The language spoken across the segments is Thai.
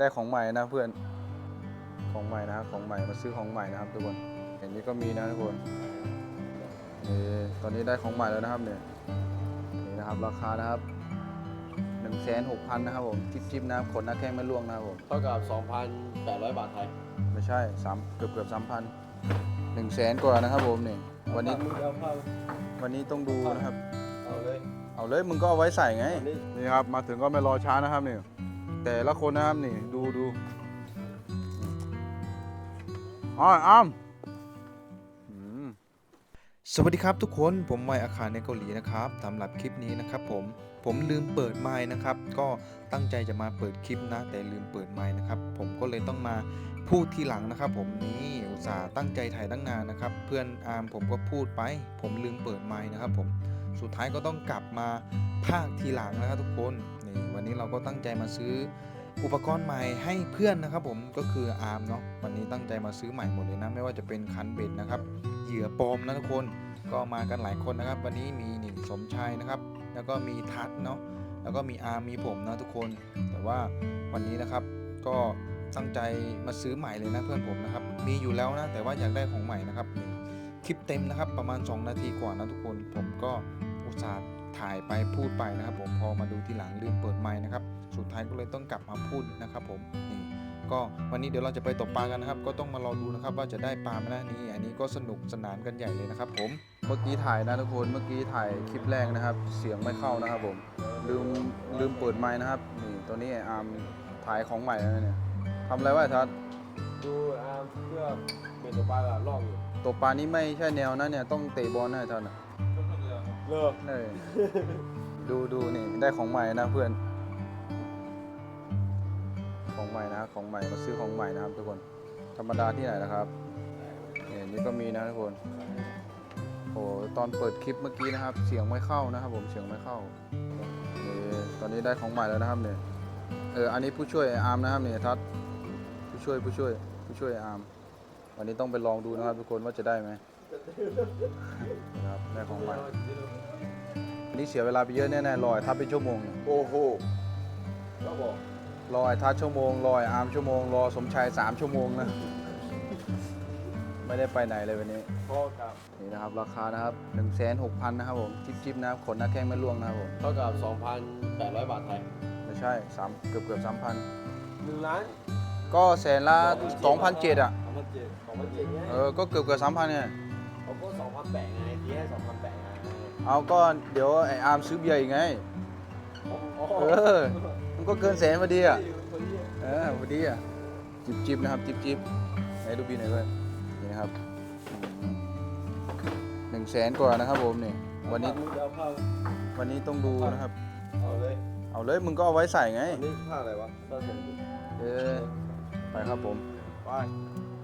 ได้ของใหม่นะเพื่อนของใหม่นะครับของใหม่มาซื้อของใหม่นะครับทุกคนอย่างนี้ก็มีนะทุกคนนี่ตอนนี้ได้ของใหม่แล้วนะครับเนี่ยนี่นะครับราคานะครับหนึ่งแสนหกพันนะครับผมจิ๊บจิ๊บนะครับขนหน้าแข้งไม่ร่วงนะครับผมเท่ากับ 2,800 บาทไทยไม่ใช่สามเกือบเกือบสามพันหนึ่งแสนกว่านะครับผมนี่วันนี้มึงเอาผ้าวันนี้ต้องดูนะครับ เอาเลยเอาเลยมึงก็เอาไว้ใส่ไงอันนี้นี่ครับมาถึงก็ไม่รอช้านะครับนี่ แต่ละคนนะครับนี่ดูดูอ๋ออ้ามอืมสวัสดีครับทุกคนผมไมค์อาคารในเกาหลีนะครับสำหรับคลิปนี้นะครับผมผมลืมเปิดไมค์นะครับ ก็ตั้งใจจะมาเปิดคลิปนะ แต่ลืมเปิดไมค์นะครับ ผมก็เลยต้องมาพูดทีหลังนะครับ ผมนี่อุตส่าห์ตั้งใจถ่ายตั้งนานนะครับ เพื่อนอาร์มผมก็พูดไป ผมลืมเปิดไมค์นะครับ ผมสุดท้ายก็ต้องกลับมาภาคทีหลังนะครับทุกคน วันนี้เราก็ตั้งใจมาซื้ออุปกรณ์ใหม่ให้เพื่อนนะครับ ผมก็คืออาร์มเนาะวันนี้ตั้งใจมาซื้อใหม่หมดเลยนะ ไม่ว่าจะเป็นคันเบ็ดนะครับเหยื่อปลอมนะทุกคนก็มากันหลายคนนะครับ วันนี้มีหนี่สมชายนะครับ แล้วก็มีทัศเนาะแล้วก็มีอาร์มมีผมนะทุกคน แต่ว่าวันนี้นะครับก็ตั้งใจมาซื้อใหม่เลยนะเพื่อนผมนะครับ มีอยู่แล้วนะ แต่ว่าอยากได้ของใหม่นะครับคลิปเต็มนะครับ ประมาณ 2 นาทีกว่านะทุกคน ผมก็อุตส่าห์ ถ่ายไปพูดไปนะครับผมพอมาดูทีหลังลืมเปิดไมค์นะครับสุดท้ายก็เลยต้องกลับมาพูดนะครับผมนี่ก็วันนี้เดี๋ยวเราจะไปตกปลากันนะครับ ก็ต้องมารอดูนะครับว่าจะได้ปลาไหมนะนี่อันนี้ก็สนุกสนานกันใหญ่เลยนะครับ ผมเมื่อกี้ถ่ายนะทุกคนเมื่อกี้ถ่ายคลิปแรกนะครับ เสียงไม่เข้านะครับผมลืมลืมเปิดไมค์นะครับนี่ตัวนี้ไอ้อาร์มถ่ายของใหม่แล้วเนี่ยทำอะไรวะไอ้ทัศน์ดูอ่าเพื่อเป็นตัวปลาละล่องอยู่ตกปลานี้ไม่ใช่แนวนะเนี่ยต้องเตะบอลนะไอ้ทัศน์อะ เลิกเออดูดูนี่ได้ของใหม่นะเพื่อน ของใหม่นะของใหม่มาซื้อของใหม่นะครับ ทุกคน ธรรมดาที่ไหนนะครับเนี่ยนี่ก็มีนะทุกคนโอ้ตอนเปิดคลิปเมื่อกี้นะครับ เสียงไม่เข้านะครับ ผมเสียงไม่เข้านี่ตอนนี้ได้ของใหม่แล้วนะครับเนี่ยเอออันนี้ผู้ช่วยอาร์มนะครับเนี่ยทัศผู้ช่วยผู้ช่วย ผู้ช่วยอาร์มวันนี้ต้องไปลองดูนะครับทุกคนว่าจะได้ไหมครับได้ของใหม่ นนี้เสียเวลาไปเยอะแน่ๆรอไอ้ทัศน์เป็นชั่วโมงเนี่ยโอ้โหก็บอกรอไอ้ทัศน์ชั่วโมงรอไอ้อาร์มชั่วโมงรอสมชายสามชั่วโมงนะไม่ได้ไปไหนเลยวันนี้พอกับนี่นะครับราคานะครับ1นึ่งแสนหกพันนะครับผมจิ๊บจิ๊บนะครับขนหน้าแข้งไม่ร่วงนะครับผมเท่ากับ 2,800 บาทไทยไม่ใช่สามเกือบเกือบสามพัน1ล้านก็แสนละสองพันเจ็ดอะ2,700 2,700ไงเออก็เกือบเกือบสามพันเนี่ยเขาก็2,800ไงทีให้2,800ไง เอาก็เดี๋ยวไอ้อาร์มซื้อเบียร์อีกไง เออ มันก็เกินแสนพอดีอะ เออพอดีอะ จิบจิบนะครับ จิบจิบไหนดูบีหน่อยด้วยนี่นะครับหนึ่งแสนกว่านะครับผมนี่ วันนี้มึงเอาผ้าวันนี้ต้องดูนะครับ เอาเลย เอาเลย มึงก็เอาไว้ใส่ไงอันนี้ผ้าอะไรวะผ้าเสร็จเออ ไปครับผม ไป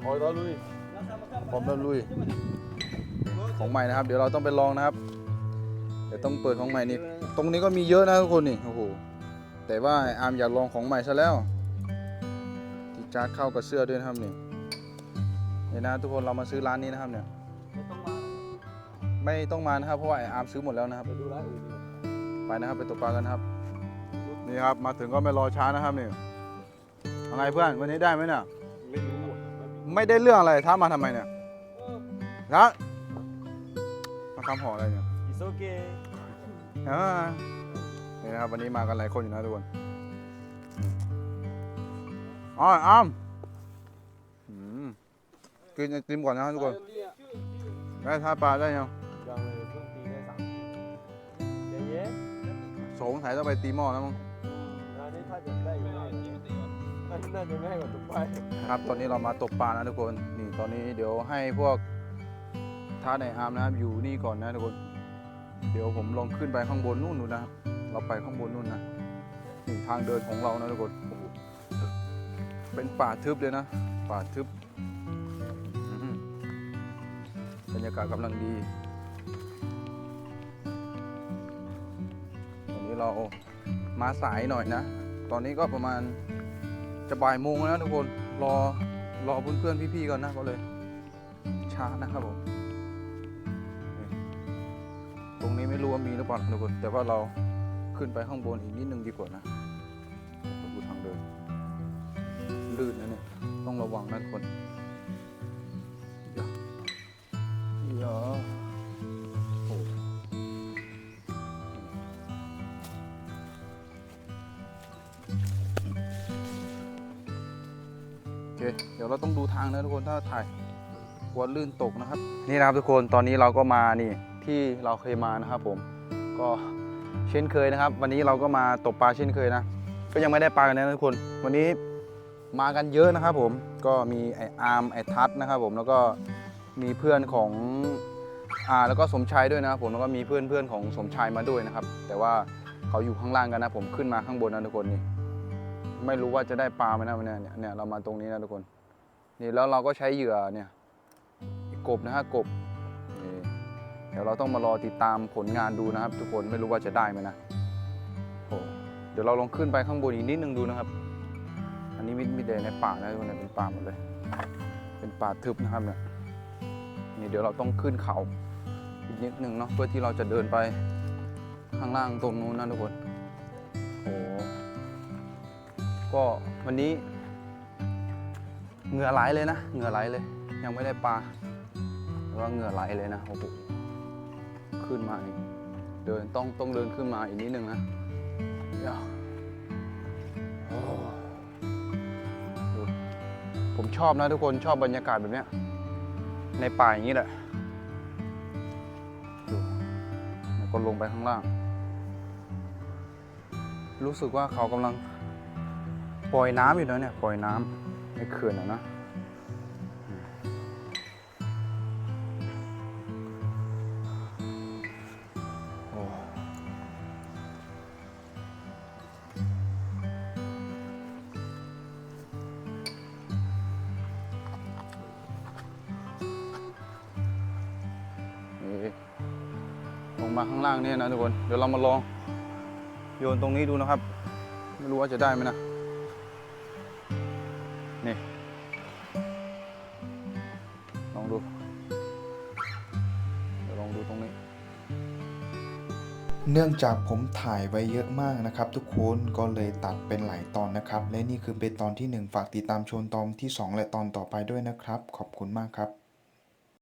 โอ้ยต่อลุยพร้อมแล้วลุย ของใหม่นะครับ เดี๋ยวเราต้องไปลองนะครับ เดี๋ยวต้องเปิดของใหม่นี่ตรงนี้ก็มีเยอะนะทุกคนนี่โอ้โหแต่ว่าไอ้อาร์มอยากลองของใหม่ซะแล้วที่จาร์ดเข้ากับเสื้อด้วยนะครับนี่นี่นะทุกคนเรามาซื้อร้านนี้นะครับเนี่ยไม่ต้องมานะครับเพราะว่าไอ้อาร์มซื้อหมดแล้วนะครับไปดูร้านอื่นดีกว่าไปนะครับไปตกปลากันครับนี่ครับมาถึงก็ไม่รอช้านะครับนี่ยังไงเพื่อนวันนี้ได้ไหมเนี่ยไม่รู้อะไม่ได้เรื่องอะไรท้ามาทำไมเนี่ยนะมาทำห่ออะไรเนี่ยอิ โซเกะอ่านี่นะครับ วันนี้มากันหลายคนอยู่นะทุกคนอ๋ออ้ามอืมกินไอติมก่อนนะครับทุกคนได้ทาปลาได้ยังยังเลยเพิ่งตีได้สามเย้เย้สงสัยต้องไปตีหม้อแล้วมั้งงานนี้ถ้าจะได้อยู่ง่ายกว่าน่าน่าจะง่ายกว่าตุกไปครับตอนนี้เรามาตกปลานะทุกคนนี่ตอนนี้เดี๋ยวให้พวกท้าในอาร์มนะครับอยู่นี่ก่อนนะทุกคน เดี๋ยวผมลองขึ้นไปข้างบนนู่นนู่นะครับเราไปข้างบนนู่นนะนี่ทางเดินของเรานะทุกคนเป็นป่าทึบเลยนะ ป่าทึบอื้อหือบรรยากาศกำลังดีวันนี้เรามาสายหน่อยนะ ตอนนี้ก็ประมาณจะบ่ายโมงแล้วทุกคน รอรอเพื่อนๆพี่ๆก่อนนะก็เลย ช้านะครับผม ตรงนี้ไม่รู้ว่ามีหรือเปล่าทุกคนแต่ว่าเราขึ้นไปข้างบนอีกนิดนึงดีกว่านะดูทางเดินลื่นนะเนี่ยต้องระวังนะทุกคนอย่าอย่าโอ้โอเคเดี๋ยวเราต้องดูทางนะทุกคนถ้าถ่ายกลัวลื่นตกนะครับ นี่นะครับทุกคนตอนนี้เราก็มานี่ ที่เราเคยมานะครับผมก็เช่นเคยนะครับ วันนี้เราก็มาตกปลาเช่นเคยนะ ก็ยังไม่ได้ปลากันนะทุกคน วันนี้มากันเยอะนะครับผมก็มีไออาร์มไอทัศนะครับผมแล้วก็มีเพื่อนของอ่าแล้วก็สมชายด้วยนะครับผมแล้วก็มีเพื่อนเพื่อนของสมชายมาด้วยนะครับ แต่ว่าเขาอยู่ข้างล่างกันนะผมขึ้นมาข้างบนนะทุกคนนี่ไม่รู้ว่าจะได้ปลาไหมนะวันนี้เนี่ยเรามาตรงนี้นะทุกคน นี่แล้วเราก็ใช้เหยื่อเนี่ยกบนะฮะกบ เดี๋ยวเราต้องมารอติดตามผลงานดูนะครับ ทุกคนไม่รู้ว่าจะได้ไหมนะโอ้เดี๋ยวเราลองขึ้นไปข้างบนอีกนิดนึงดูนะครับ อันนี้มิดมิดเดในป่านะทุกคนเป็นป่าหมดเลย เป็นป่าทึบนะครับเนี่ยนี่เดี๋ยวเราต้องขึ้นเขาอีกนิดนึงเนาะเพื่อที่เราจะเดินไปข้างล่างตรงนู้นนะทุกคนโอ้ก็วันนี้เหงื่อไหลเลยนะ เหงื่อไหลเลย ยังไม่ได้ปลาแต่ว่าเหงื่อไหลเลยนะโอ้โห ขึ้นมาอีกเดินต้องต้องเดินขึ้นมาอีกนิดนึงนะเดี๋ยวโอ้ดูผมชอบนะทุกคนชอบบรรยากาศแบบเนี้ยในป่าอย่างนี้แหละดูแล้วก็ลงไปข้างล่าง รู้สึกว่าเขากำลังปล่อยน้ำอยู่นะเนี่ยปล่อยน้ำในเขื่อนอะนะ งมาข้างล่างเนี่ยนะทุกคน เดี๋ยวเรามาลอง โยนตรงนี้ดูนะครับ ไม่รู้ว่าจะได้ไหมนะ นี่ ลองดู เดี๋ยวลองดูตรงนี้ เนื่องจากผมถ่ายไว้เยอะมากนะครับ ทุกคนก็เลยตัดเป็นหลายตอนนะครับ และนี่คือเป็นตอนที่ 1 ฝากติดตามชมตอนที่ 2 และตอนต่อไปด้วยนะครับ ขอบคุณมากครับ